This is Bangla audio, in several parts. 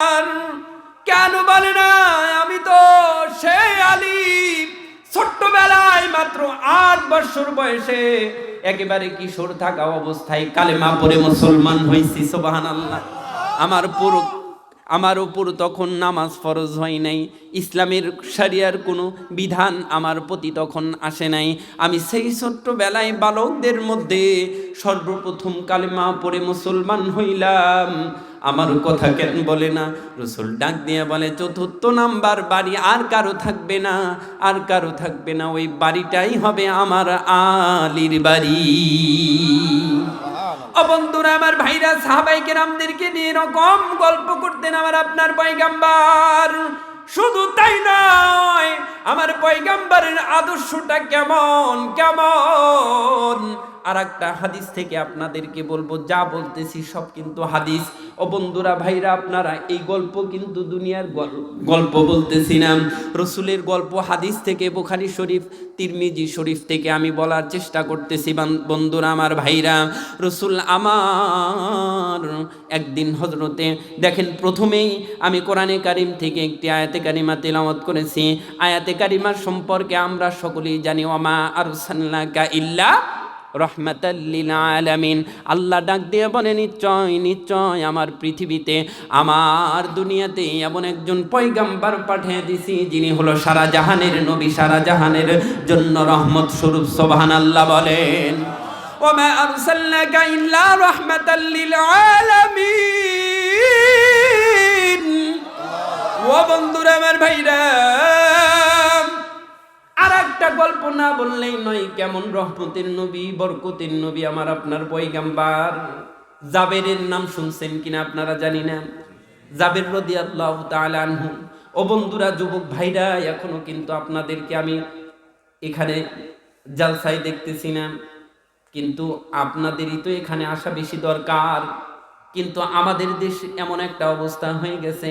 কেন বলে না? আমি তো সে আলী ছোট্টবেলায় মাত্র আট বছর বয়সে একেবারে কিশোর থাকা অবস্থায় কালেমা পরে মুসলমান হয়েছি সোবাহান আল্লাহ আমার পুরো আমার উপর তখন নামাজ ফরজ হয় নাই। ইসলামের শরিয়ার কোনো বিধান আমার প্রতি তখন আসে নাই। আমি সেই ছোট্টবেলায় বালকদের মধ্যে সর্বপ্রথম কালেমা পড়ে মুসলমান হইলাম। আমার কথা কেন বলে না? রসুল ডাক দিয়ে বলে, চতুর্থ নাম্বার বাড়ি আর কারও থাকবে না, আর কারও থাকবে না। ওই বাড়িটাই হবে আমার আলির বাড়ি। বন্ধুরা, আমার ভাইরা, সাহাবাই কেরামদেরকে নিয়ে এরকম গল্প করতেন আমার আপনার পয়গাম্বার। শুধু তাই নয়, আমার পয়গাম্বারের আদর্শটা কেমন কেমন? আর একটা হাদিস থেকে আপনাদেরকে বলব, যা বলতেছি সব কিন্তু হাদিস। ও বন্ধুরা, ভাইরা, আপনারা এই গল্প কিন্তু দুনিয়ার গল- গল্প বলতেছি না। রসুলের গল্প হাদিস থেকে, বুখারি শরীফ, তিরমিজি শরীফ থেকে আমি বলার চেষ্টা করতেছি বন্ধুরা, আমার ভাইরা। রসুল আমার একদিন হজরতে দেখেন প্রথমেই আমি কোরআনে কারিম থেকে একটি আয়াতে কারিমা তেলামত করেছি। আয়াতে কারিমার সম্পর্কে আমরা সকলেই জানি ওমা আর ইল্লা রহমাতাল্লিল আলামিন। আল্লাহ ডাক দিয়ে বলে, নিশ্চয় নিশ্চয়, আমার পৃথিবীতে, আমার দুনিয়াতে এমন একজন পয়গাম্বার পাঠিয়ে দিছি, যিনি হলো সারা জাহানের নবী, সারা জাহানের জন্য রহমত স্বরূপ। সোবাহান আল্লাহ বলেন আরসালনাকা ইল্লা রাহমাতাল্লিল আলামিন। ও বন্ধুরা, আমার ভাইরা আর একটা গল্প না বললেই নয়, কেমন রহমতের নবী, বরকতের নবী আমার আপনার পয়গাম্বার। জাবেরের নাম শুনছেন কিনা আপনারা জানি না। জাবের রদি আল্লাহ আনহু। ও বন্ধুরা, যুবক ভাইরা, এখনও কিন্তু আপনাদেরকে আমি এখানে জালসাই দেখতেছি না। কিন্তু আপনাদেরই তো এখানে আসা বেশি দরকার। কিন্তু আমাদের দেশে এমন একটা অবস্থা হয়ে গেছে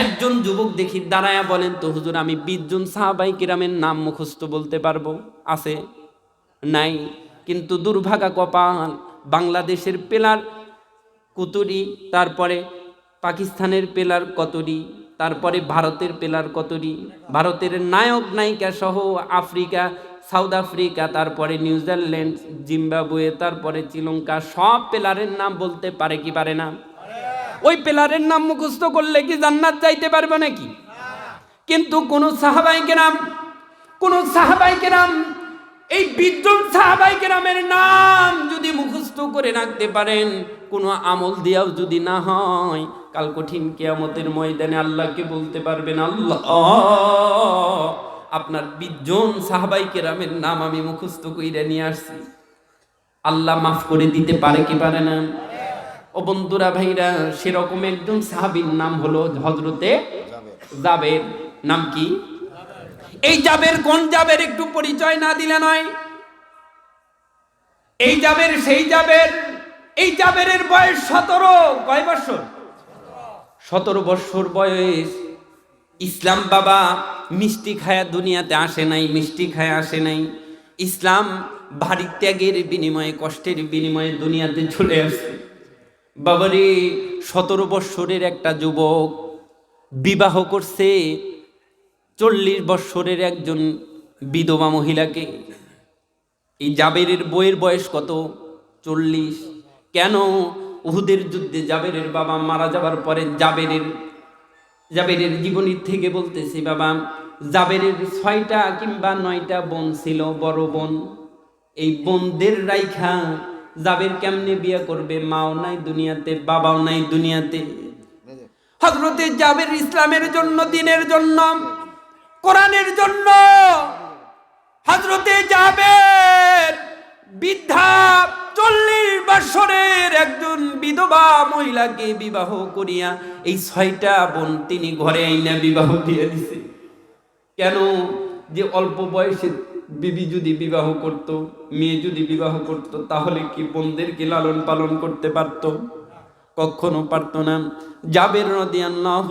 একজন যুবক দেখি দাঁড়ায়া বলেন, তো হুজুর, আমি বিশজন সাহাবাই কিরামের নাম মুখস্থ বলতে পারব? আছে? নাই। কিন্তু দুর্ভাগা কপাল, বাংলাদেশের পেলার কুতুরি, তারপরে পাকিস্তানের পেলার কতরি, তারপরে ভারতের পেলার কতরি, ভারতের নায়ক নায়িকা সহ আফ্রিকা, সাউথ আফ্রিকা, তারপরে নিউজিল্যান্ড, জিম্বাবুয়ে, তারপরে শ্রীলঙ্কা, সব পেলারের নাম বলতে পারে কি পারে না? ওই পেলারের নাম মুখস্থ করলে কি জান্নাত যাইতে পারবে নাকি? কিন্তু কোন সাহাবাই কেরাম, কোন সাহাবাই কেরাম, এই বিদ্যুৎ সাহাবাই কেরামের নাম যদি মুখস্থ করে রাখতে পারেন, কোনো আমল দিয়াও যদি না হয়, কাল কঠিন কেয়ামতের ময়দানে আল্লাহকে বলতে পারবেন, আল্লাহ, আপনার বিজন সাহাবাই কেরামের নাম আমি মুখস্থ কইরা নিয়ে আসছি। আল্লাহ মাফ করে দিতে পারে কি পারে না? ও বন্ধুরা, ভাইরা, সেরকম একজন সাহাবীর নাম হলো হজরতে জাবের। নাম কি? এই জাবের কোন জাবের একটু পরিচয় না দিলে নয়। এই জাবের সেই জাবের, এই জাবেরের বয়স সতেরো, কয় বছর? সতেরো বছর বয়স। ইসলাম বাবা মিষ্টি খায়া দুনিয়াতে আসে নাই, মিষ্টি খায়া আসে নাই। ইসলাম ভারী ত্যাগের বিনিময়ে, কষ্টের বিনিময়ে দুনিয়াতে চলে আসে। বাবারে, সতেরো বৎসরের একটা যুবক বিবাহ করছে, চল্লিশ বৎসরের একজন বিধবা মহিলাকে। এই জাবেরের বইয়ের বয়স কত? চল্লিশ। কেন উহুদের যুদ্ধে জাবেরের বাবা মারা যাবার পরে জাবেরের জাবেরের জীবনীর থেকে বলতেছি, বাবা, জাবেরের ছয়টা কিংবা নয়টা বোন ছিল, বড় বোন। এই বোনদের রাইখা জাবের কেমনে বিয়ে করবে? মাও নাই দুনিয়াতে, বাবাও নাই দুনিয়াতে। হজরতে জাবের ইসলামের জন্য, দিনের জন্য, কোরআনের জন্য। হজরতে জাবের বৃদ্ধা চল্লিশ বছরের একজন বিধবা মহিলাকে বিবাহ করিয়া এই ছয়টা বোন তিনি ঘরে আইনা বিবাহ দিয়ে দিছে। কেন? যে অল্প বয়সে বিবি যদি বিবাহ করত, মেয়ে যদি বিবাহ করত, তাহলে কি বোনদেরকে লালন পালন করতে পারত? কখনো পারত না। জাবের নদী আল্লাহ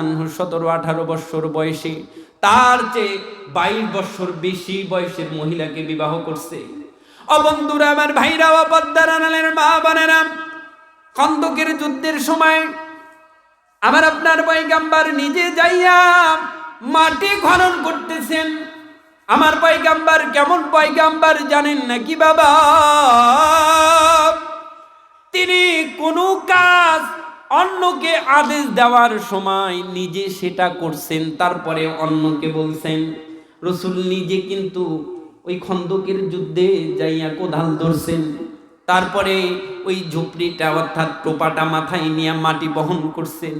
আনহু সতেরো আঠারো বৎসর বয়সে, তার চেয়ে বাইশ বৎসর বেশি বয়সের মহিলাকে বিবাহ করছে। অবন্ধুরা আমার ভাইরা অপদ্দার মা বোনেরা, খন্দকের যুদ্ধের সময় আমার আপনার পয়গাম্বার নিজে যাইয়া মাটি খনন করতেছেন। আমার পয়গাম্বার কেমন পয়গাম্বার জানেন নাকি বাবা? তিনি কোনো কাজ অন্যকে আদেশ দেওয়ার সময় নিজে সেটা করছেন, তারপরে অন্যকে বলছেন, রসুল নিজে কিন্তু ওই খন্দকের যুদ্ধে যাইয়া কোদাল ধরছেন। তারপরে ওই ঝুপড়িটা অর্থাৎ টোপাটা মাথায় নিয়ে মাটি বহন করছেন।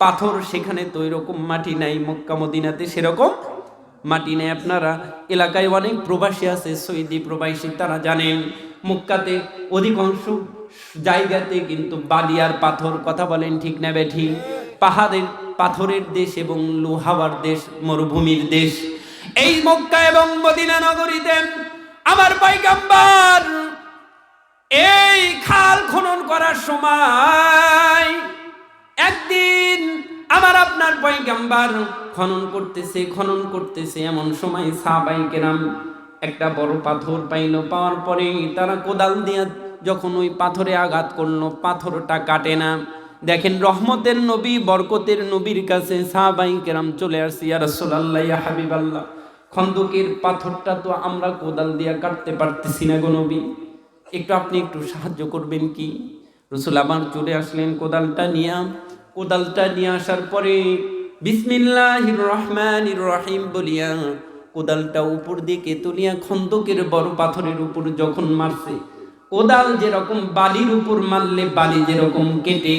পাথর সেখানে তো এরকম মাটি নাই, মক্কা মদিনাতে সেরকম মাটি নেই আপনারা এলাকায় অনেক প্রবাসী আছে, সৈদি প্রবাসী, তারা জানেন। মুক্কাতে অধিকাংশ জায়গাতে কিন্তু বালি আর পাথর, কথা বলেন ঠিক না বেঠি? পাহাড়ের, পাথরের দেশ এবং লোহাওয়ার দেশ, মরুভূমির দেশ। এই মক্কা এবং মদিনা নগরীতে আমার পাইগাম্বার এই খাল খনন করার সময় একদিন আমার আপনার পয়গাম্বার খনন করতেছে খনন করতেছে। এমন সময় সাহাবাই কেরাম একটা বড় পাথর পাইল। পাওয়ার পরে তারা কোদাল দিয়ে যখন ওই পাথরে আঘাত করল, পাথরটা কাটে না। দেখেন, রহমতের নবী, বরকতের নবীর কাছে সাহাবাই কেরাম চলে আসছি আর রাসূলুল্লাহ, ইয়া হাবিবাল্লাহ, খন্দকের পাথরটা তো আমরা কোদাল দিয়ে কাটতে পারতেছি না গো নবী। একটু আপনি একটু সাহায্য করবেন কি? রসুল আবার চলে আসলেন কোদালটা নিয়ে। কোদালটা নিয়ে আসার পরে বিসমিল্লাহ রহমান রহিম বলিয়া কোদালটা উপর দিকে তুলিয়া খন্দকের বড় পাথরের উপর যখন মারছে, কোদাল যেরকম বালির উপর মারলে বালি যেরকম কেটে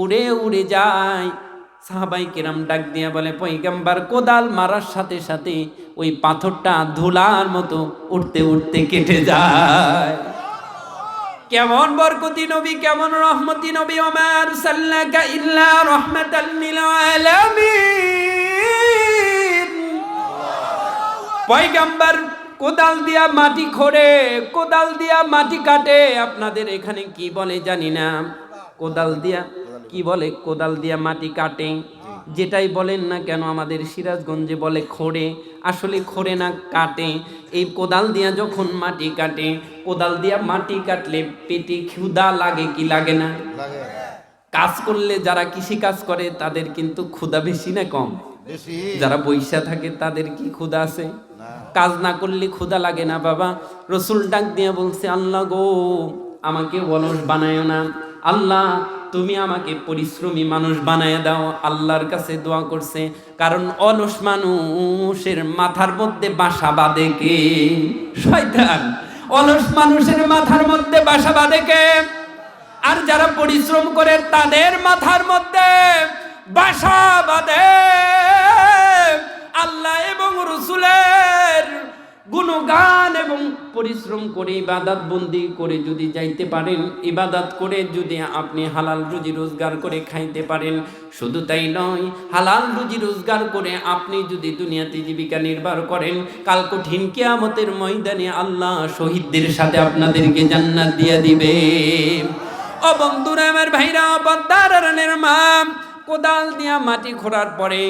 উড়ে উড়ে যায়। সাহাবাই কেরাম ডাক দিয়া বলে পৈগাম্বার কোদাল মারার সাথে সাথে ওই পাথরটা ধুলার মতো উঠতে উঠতে কেটে যায়। কেমন বরকতি নবী, কেমন রহমতি নবী ওমার সাল্লাকা ইল্লা রহমাতাল লিল আলামিন। পয়গাম্বার, কোদাল দিয়া মাটি খোঁড়ে, কোদাল দিয়া মাটি কাটে, আপনাদের এখানে কি বলে জানি না। কোদাল দিয়া, কি বলে? কোদাল দিয়া মাটি কাটে। যেটাই বলেন না কেন আমাদের সিরাজগঞ্জে বলে খোড়ে আসলে খোঁড়ে না কাটে। এই কোদাল দিয়া যখন মাটি কাটে কোদাল দিয়া মাটি কাটলে পেটে ক্ষুদা লাগে কি লাগে না? কাজ করলে যারা কৃষি কাজ করে তাদের কিন্তু ক্ষুদা বেশি না কম? যারা বৈশা থাকে তাদের কি ক্ষুদা আছে? কাজ না করলে ক্ষুদা লাগে না বাবা। রসুল ডাক দিয়ে বলছে আল্লাহ গো আমাকে অলস বানায় না। আল্লাহ তুমি আমাকে পরিশ্রমী মানুষ বানায় দাও, আল্লাহর কাছে দোয়া করছে। কারণ অলস মানুষের মাথার মধ্যে বাসা বাঁধে কে? শয়তান। অলস মানুষের মাথার মধ্যে বাসা বাঁধে কে? আর যারা পরিশ্রম করে তাদের মাথার মধ্যে বাসা বাঁধে। আল্লাহ এবং রসুলের গুণগান পরিশ্রম করে ইবাদাত বন্দি করে যদি যাইতে পারেন, ইবাদাত করে যদি আপনি হালাল রুজি রোজগার করে খাইতে পারেন, শুধু তাই নয়, হালাল রুজি রোজগার করে আপনি যদি দুনিয়াতে জীবিকা নির্বাহ করেন, কাল কঠিন কিয়ামতের ময়দানে আল্লাহ শহীদদের সাথে আপনাদেরকে জান্নাত দিয়ে দিবে। ও বন্ধুরা আমার ভাইরা বদ্দার কোদাল দিয়া মাটি খোঁড়ার পরে